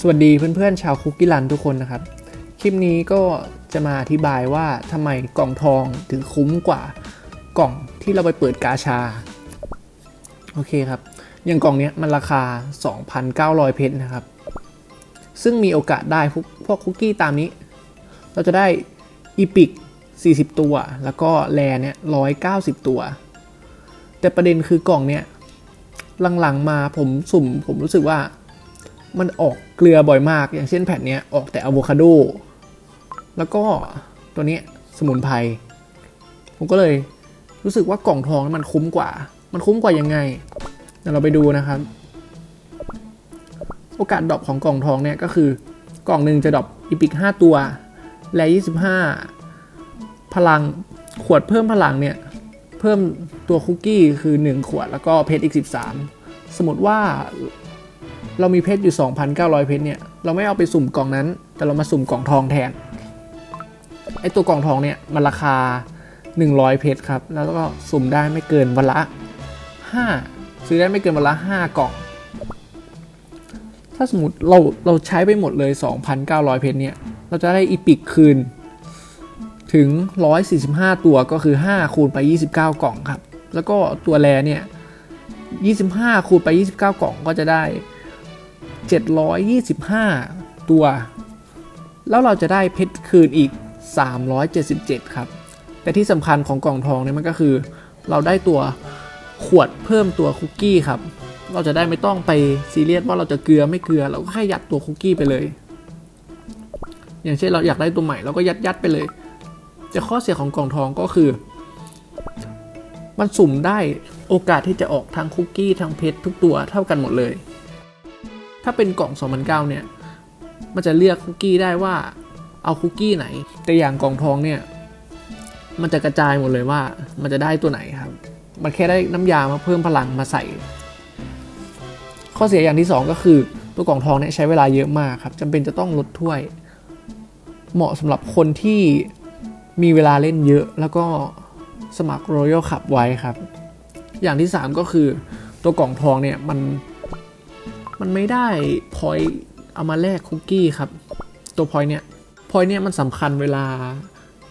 สวัสดีเพื่อนๆชาวคุกกี้รันทุกคนนะครับ คลิปนี้ก็จะมาอธิบายว่าทำไมกล่องทองถึงคุ้มกว่ากล่องที่เราไปเปิดกาชา โอเคครับ อย่างกล่องเนี้ยมันราคา 2,900 เพชรนะครับ ซึ่งมีโอกาสได้พวกพวกคุกกี้ตามนี้ เราจะได้อีพิก40 ตัว แล้วก็แลเนี่ย190 ตัว แต่ประเด็นคือกล่องเนี้ยหลังๆมาผมสุ่มผมรู้สึกว่า มันออกเกลือบ่อยมาก อย่างเช่นแผ่นเนี้ยออกแต่อะโวคาโด แล้วก็ตัวนี้สมุนไพร ผมก็เลยรู้สึกว่ากล่องทองมันคุ้มกว่า มันคุ้มกว่ายังไง เดี๋ยวเราไปดูนะครับ โอกาสดรอปของกล่องทองเนี่ยก็คือกล่องหนึ่งจะดรอปอีพิก 5 ตัว แล25 พลัง ขวดเพิ่มพลังเนี่ย เพิ่มตัวคุกกี้คือ 1 ขวด แล้วก็เพชรอีก 13 สมมติว่า เรามีเพชรอยู่ 2,900 เพชรเนี่ยเราไม่เอาไปสุ่มกล่องนั้น แต่เรามาสุ่มกล่องทองแทนไอตัวกล่องทองเนี่ยมันราคา 100 เพชรครับ แล้วก็สุ่มได้ไม่เกินวันละ 5 ซื้อได้ไม่เกินวันละ 5 กล่อง ถ้าสมมติเราเราใช้ไปหมดเลย 2,900 เพชรเนี่ยเราจะได้อีพิกคืนถึง 145 ตัวก็คือ 5 คูณไป 29 กล่องครับ แล้วก็ตัวแรเนี่ย 25 คูณไป 29 กล่องก็จะได้ 725 ตัว แล้วเราจะได้เพชรคืนอีก 377 ครับ แต่ที่สำคัญของกล่องทองเนี่ยมันก็คือ เราได้ตัวขวดเพิ่มตัวคุกกี้ครับ เราจะได้ไม่ต้องไปซีเรียสว่าเราจะเกลือไม่เกลือ เราก็แค่ยัดตัวคุกกี้ไปเลย อย่างเช่นเราอยากได้ตัวใหม่เราก็ยัดยัดไปเลย แต่ข้อเสียของกล่องทองก็คือ มันสุ่มได้โอกาสที่จะออกทั้งคุกกี้ทั้งเพชรทุกตัวเท่ากันหมดเลย ถ้าเป็นกล่อง 2009 เนี่ย มันจะเลือกคุกกี้ได้ว่าเอาคุกกี้ไหน แต่อย่างกล่องทองเนี่ย มันจะกระจายหมดเลยว่า มันจะได้ตัวไหนครับ มันแค่ได้น้ำยามาเพิ่มพลังมาใส่ ข้อเสียอย่างที่ 2 ก็คือตัวกล่องทองเนี่ยใช้เวลาเยอะมากครับจำเป็นจะต้องลดถ้วย เหมาะสำหรับคนที่มีเวลาเล่นเยอะ แล้วก็สมัคร Royal Cup ไว้ครับ อย่างที่ 3 ก็คือตัวกล่องทองเนี่ยมัน มันไม่ได้พอยเอามาแลกคุกกี้ครับ ตัวพอยเนี่ยพอยเนี่ยมันสำคัญเวลา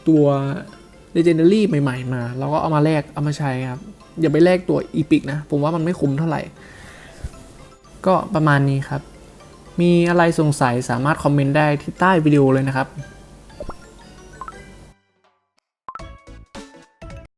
ตัว Legendary ใหม่ ๆ มา แล้วก็เอามาแลกเอามาใช้ครับ อย่าไปแลกตัวอีพิกนะ ผมว่ามันไม่คุ้มเท่าไหร่ ก็ประมาณนี้ครับ มีอะไรสงสัยสามารถคอมเมนต์ได้ที่ใต้วิดีโอเลยนะครับ